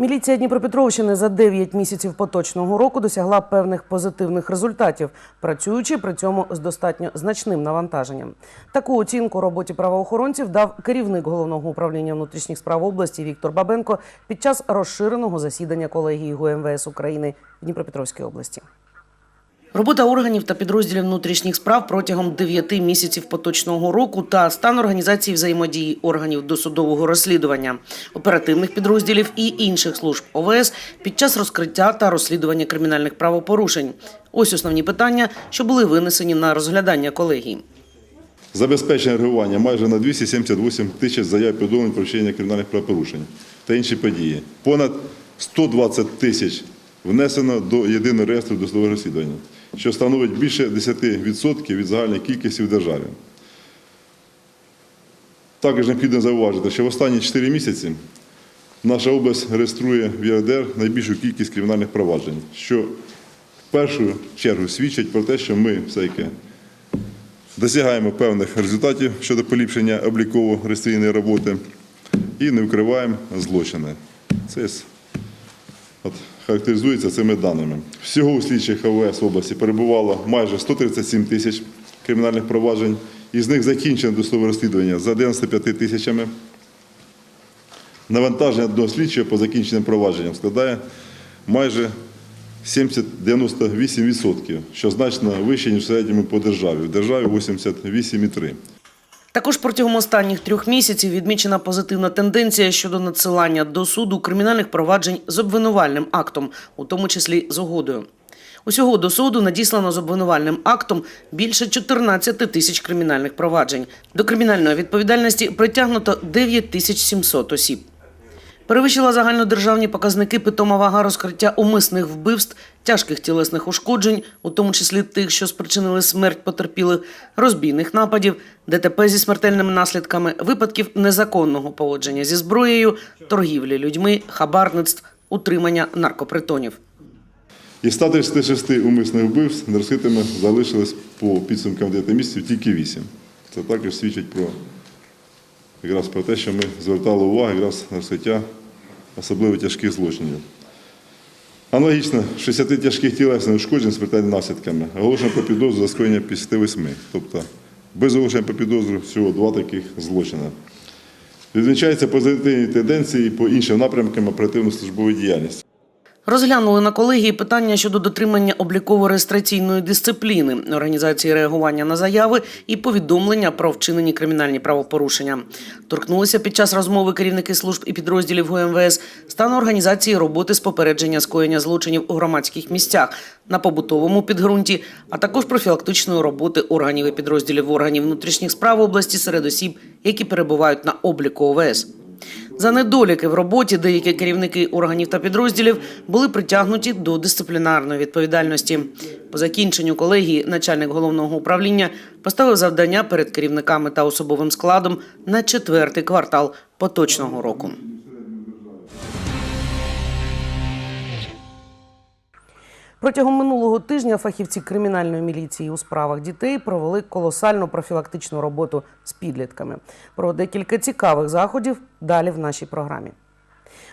Міліція Дніпропетровщини за 9 місяців поточного року досягла певних позитивних результатів, працюючи при цьому з достатньо значним навантаженням. Таку оцінку роботі правоохоронців дав керівник головного управління внутрішніх справ області Віктор Бабенко під час розширеного засідання колегії ГУМВС України в Дніпропетровській області. Робота органів та підрозділів внутрішніх справ протягом 9 місяців поточного року та стан організації взаємодії органів досудового розслідування, оперативних підрозділів і інших служб ОВС під час розкриття та розслідування кримінальних правопорушень. Ось основні питання, що були винесені на розглядання колегії. Забезпечення реагування майже на 278 тисяч заяв повідомлень про вчинення кримінальних правопорушень та інші події. Понад 120 тисяч внесено до єдиного реєстру досудового розслідування, що становить більше 10% від загальної кількості в державі. Також необхідно зауважити, що в останні 4 місяці наша область реєструє в ЄРДР найбільшу кількість кримінальних проваджень, що в першу чергу свідчить про те, що ми все-таки досягаємо певних результатів щодо поліпшення обліково-реєстраційної роботи і не вкриваємо злочини. Це от, характеризується цими даними. Всього у слідчих ОВС в області перебувало майже 137 тисяч кримінальних проваджень, із них закінчено досудове розслідування за 95 тисячами. Навантаження до слідчого по закінченим провадженням складає майже 70-98%, що значно вище, ніж в середньому по державі. В державі 88,3%. Також протягом останніх трьох місяців відмічена позитивна тенденція щодо надсилання до суду кримінальних проваджень з обвинувальним актом, у тому числі з угодою. Усього до суду надіслано з обвинувальним актом більше 14 тисяч кримінальних проваджень. До кримінальної відповідальності притягнуто 9 тисяч 700 осіб. Перевищила загальнодержавні показники питома вага розкриття умисних вбивств, тяжких тілесних ушкоджень, у тому числі тих, що спричинили смерть потерпілих, розбійних нападів, ДТП зі смертельними наслідками, випадків незаконного поводження зі зброєю, торгівлі людьми, хабарництв, утримання наркопритонів. Із 136 умисних вбивств нерозкритими залишилось по підсумкам 9 місяців тільки 8. Це також свідчить про, якраз про те, що ми звертали увагу якраз на розкриття особливо тяжких злочинів. Аналогічно, 60 тяжких тілесних ушкоджень з смертельними наслідками оголошено про підозру за скоєння 58. Тобто без оголошення про підозру всього два таких злочини. Відзначаються позитивні тенденції по іншим напрямкам оперативно-службової діяльності. Розглянули на колегії питання щодо дотримання обліково-реєстраційної дисципліни, організації реагування на заяви і повідомлення про вчинені кримінальні правопорушення. Торкнулися під час розмови керівники служб і підрозділів ГУМВС стану організації роботи з попередження скоєння злочинів у громадських місцях на побутовому підґрунті, а також профілактичної роботи органів і підрозділів органів внутрішніх справ області серед осіб, які перебувають на обліку ОВС. За недоліки в роботі деякі керівники органів та підрозділів були притягнуті до дисциплінарної відповідальності. По закінченню колегії начальник головного управління поставив завдання перед керівниками та особовим складом на четвертий квартал поточного року. Протягом минулого тижня фахівці кримінальної міліції у справах дітей провели колосальну профілактичну роботу з підлітками. Про декілька цікавих заходів далі в нашій програмі.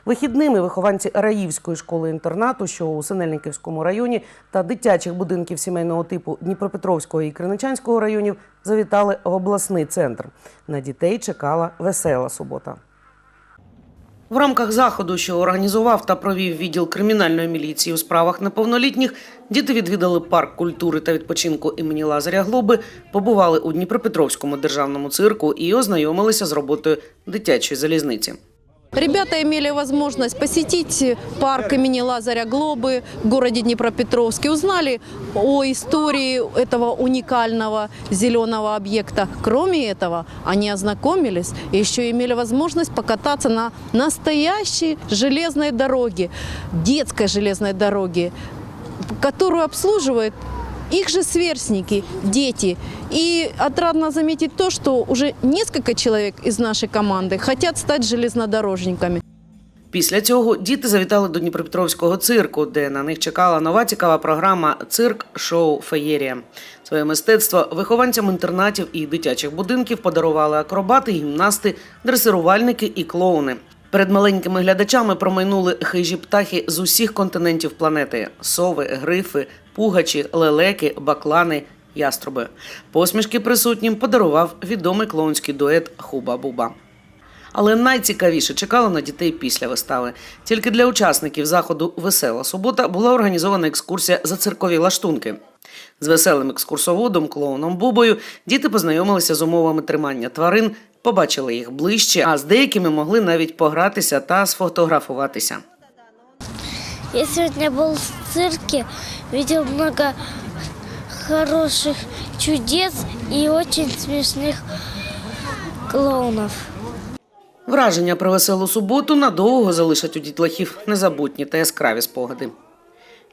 Вихідними вихованці Раївської школи-інтернату, що у Синельниківському районі, та дитячих будинків сімейного типу Дніпропетровського і Криничанського районів завітали в обласний центр. На дітей чекала весела субота. В рамках заходу, що організував та провів відділ кримінальної міліції у справах неповнолітніх, діти відвідали парк культури та відпочинку імені Лазаря Глоби, побували у Дніпропетровському державному цирку і ознайомилися з роботою дитячої залізниці. Ребята имели возможность посетить парк имени Лазаря Глобы в городе Днепропетровске, узнали о истории этого уникального зеленого объекта. Кроме этого, они ознакомились и еще имели возможность покататься на настоящей железной дороге, детской железной дороге, которую обслуживают их же сверстники, дети. И отрадно заметить то, что уже несколько человек из нашей команды хотят стать железнодорожниками. Після цього діти завітали до Дніпропетровського цирку, де на них чекала нова цікава програма Цирк шоу Феєрія. Своє мистецтво вихованцям інтернатів і дитячих будинків подарували акробати, гімнасти, дресирувальники і клоуни. Перед маленькими глядачами промайнули хижі птахи з усіх континентів планети: сови, грифи, пугачі, лелеки, баклани, яструби. Посмішки присутнім подарував відомий клоунський дует Хуба-Буба. Але найцікавіше чекало на дітей після вистави. Тільки для учасників заходу Весела субота була організована екскурсія за циркові лаштунки. З веселим екскурсоводом, клоуном Бубою, діти познайомилися з умовами тримання тварин, побачили їх ближче, а з деякими могли навіть погратися та сфотографуватися. Я сегодня был в цирке, видел много хороших чудес и очень смешных клоунов. Враження про веселу суботу надовго залишать у дітлахів незабутні та яскраві спогади.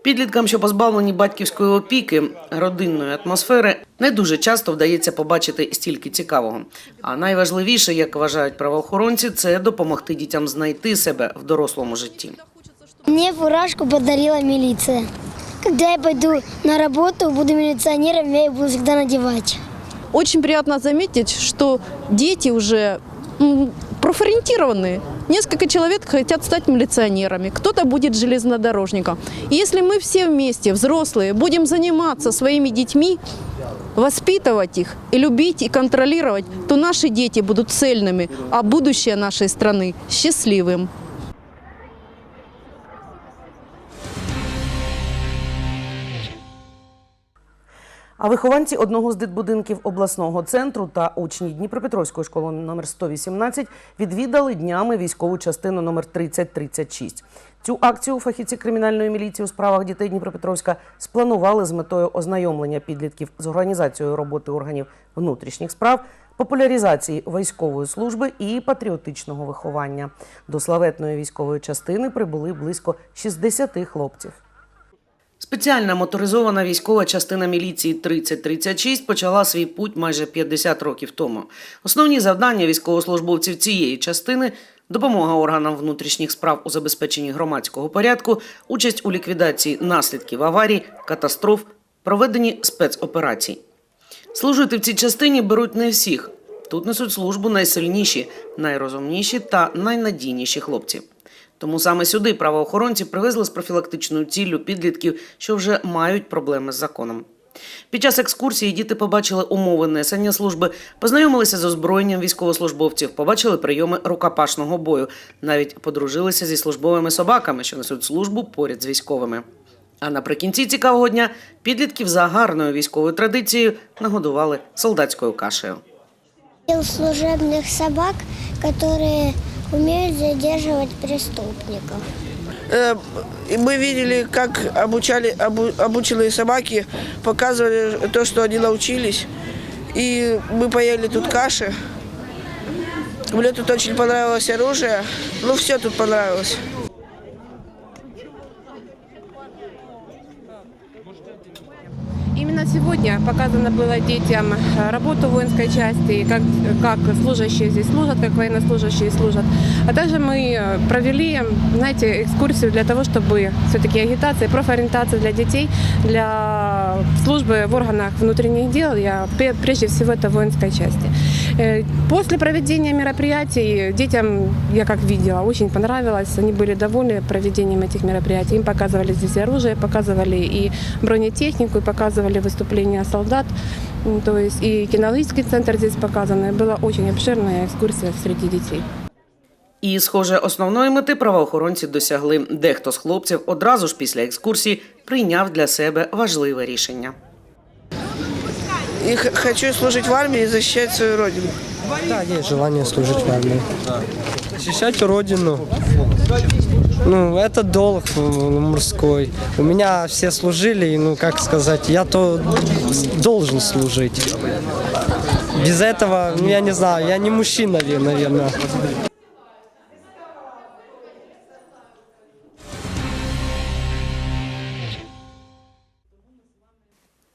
Підліткам, що позбавлені батьківської опіки, родинної атмосфери, не дуже часто вдається побачити стільки цікавого. А найважливіше, як вважають правоохоронці, це допомогти дітям знайти себе в дорослому житті. Мне фуражку подарила милиция. Когда я пойду на работу, буду милиционером, я ее буду всегда надевать. Очень приятно заметить, что дети уже м, профориентированные. Несколько человек хотят стать милиционерами, кто-то будет железнодорожником. И если мы все вместе, взрослые, будем заниматься своими детьми, воспитывать их и любить и контролировать, то наши дети будут цельными, а будущее нашей страны счастливым. А вихованці одного з дитбудинків обласного центру та учні Дніпропетровської школи номер 118 відвідали днями військову частину номер 3036. Цю акцію фахівці кримінальної міліції у справах дітей Дніпропетровська спланували з метою ознайомлення підлітків з організацією роботи органів внутрішніх справ, популяризації військової служби і патріотичного виховання. До славетної військової частини прибули близько 60 хлопців. Спеціальна моторизована військова частина міліції 3036 почала свій путь майже 50 років тому. Основні завдання військовослужбовців цієї частини допомога органам внутрішніх справ у забезпеченні громадського порядку, участь у ліквідації наслідків аварій, катастроф, проведенні спецоперацій. Служити в цій частині беруть не всіх. Тут несуть службу найсильніші, найрозумніші та найнадійніші хлопці. Тому саме сюди правоохоронці привезли з профілактичною ціллю підлітків, що вже мають проблеми з законом. Під час екскурсії діти побачили умови несення служби, познайомилися з озброєнням військовослужбовців, побачили прийоми рукопашного бою, навіть подружилися зі службовими собаками, що несуть службу поряд з військовими. А наприкінці цікавого дня підлітків за гарною військовою традицією нагодували солдатською кашею. Видел служебных собак, которые умеют задерживать преступников. Э, Мы видели, как обучали, обу, обученные собаки показывали то, что они научились. И мы поели тут каши. Мне тут очень понравилось оружие. Ну, все тут понравилось. Именно сегодня показано было детям э, работу воинской части, как, как служащие здесь служат, как военнослужащие служат. А также мы э, провели, знаете, экскурсию для того, чтобы все-таки агитация, профориентация для детей, для службы в органах внутренних дел, я, пре- прежде всего это в воинской части. Э, После проведения мероприятий детям, я как видела, очень понравилось, они были довольны проведением этих мероприятий. Им показывали здесь оружие, показывали и бронетехнику, и показывали выступления солдат, М, то есть и кинологический центр здесь показан. И Была очень обширная экскурсия среди детей. І, схоже, основної мети правоохоронці досягли. Дехто з хлопців одразу ж після екскурсії прийняв для себе важливе рішення. И хочу служить в армии и защищать свою родину. Да, есть желание служить в армии. Защищать родину. Ну, это долг э, мужской. У меня все служили, и, ну, как сказать, я то должен служить. Без этого, ну, я не знаю, я не мужчина, наверное.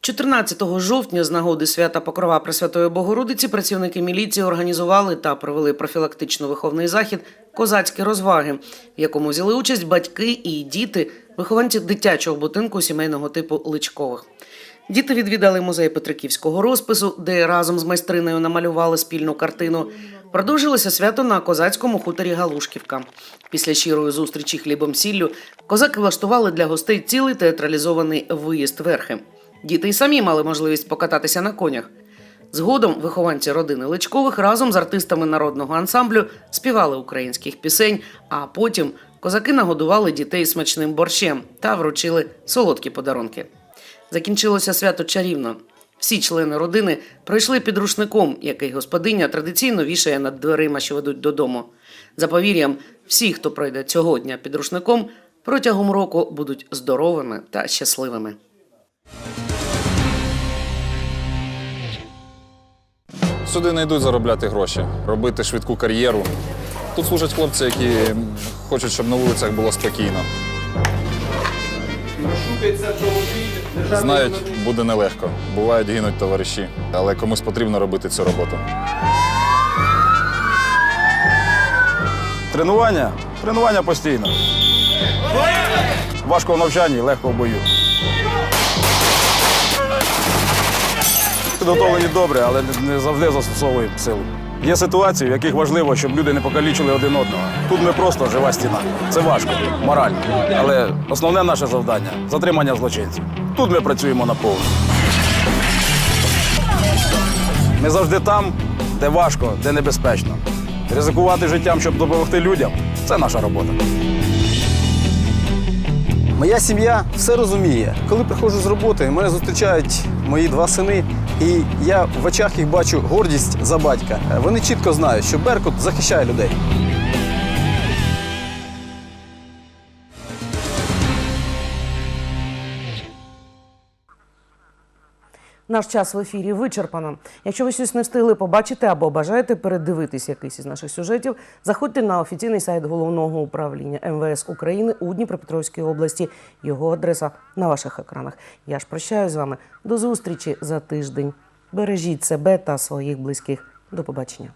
14 жовтня з нагоди свята Покрова Пресвятої Богородиці працівники міліції організували та провели профілактично-виховний захід Козацькі розваги, в якому взяли участь батьки і діти, вихованці дитячого будинку сімейного типу Личкових. Діти відвідали музей Петриківського розпису, де разом з майстриною намалювали спільну картину. Продовжилося свято на козацькому хуторі Галушківка. Після щирої зустрічі хлібом сіллю козаки влаштували для гостей цілий театралізований виїзд верхи. Діти й самі мали можливість покататися на конях. Згодом вихованці родини Личкових разом з артистами народного ансамблю співали українських пісень, а потім козаки нагодували дітей смачним борщем та вручили солодкі подарунки. Закінчилося свято чарівно. Всі члени родини пройшли під рушником, який господиня традиційно вішає над дверима, що ведуть додому. За повір'ям, всі, хто пройде цього дня під рушником, протягом року будуть здоровими та щасливими. Сюди не йдуть заробляти гроші, робити швидку кар'єру. Тут служать хлопці, які хочуть, щоб на вулицях було спокійно. Знають, буде нелегко. Бувають, гинуть товариші, але комусь потрібно робити цю роботу. Тренування? Тренування постійно. Важко в навчанні, легко в бою. Підготовлені добре, але не завжди застосовуємо силу. Є ситуації, в яких важливо, щоб люди не покалічили один одного. Тут ми просто жива стіна. Це важко, морально. Але основне наше завдання затримання злочинців. Тут ми працюємо на повну. Ми завжди там, де важко, де небезпечно. Ризикувати життям, щоб допомогти людям це наша робота. Моя сім'я все розуміє. Коли приходжу з роботи, мене зустрічають мої два сини, і я в очах їх бачу гордість за батька. Вони чітко знають, що Беркут захищає людей. Наш час в ефірі вичерпано. Якщо ви щось не встигли побачити або бажаєте передивитись якийсь із наших сюжетів, заходьте на офіційний сайт головного управління МВС України у Дніпропетровській області. Його адреса на ваших екранах. Я ж прощаюсь з вами. До зустрічі за тиждень. Бережіть себе та своїх близьких. До побачення.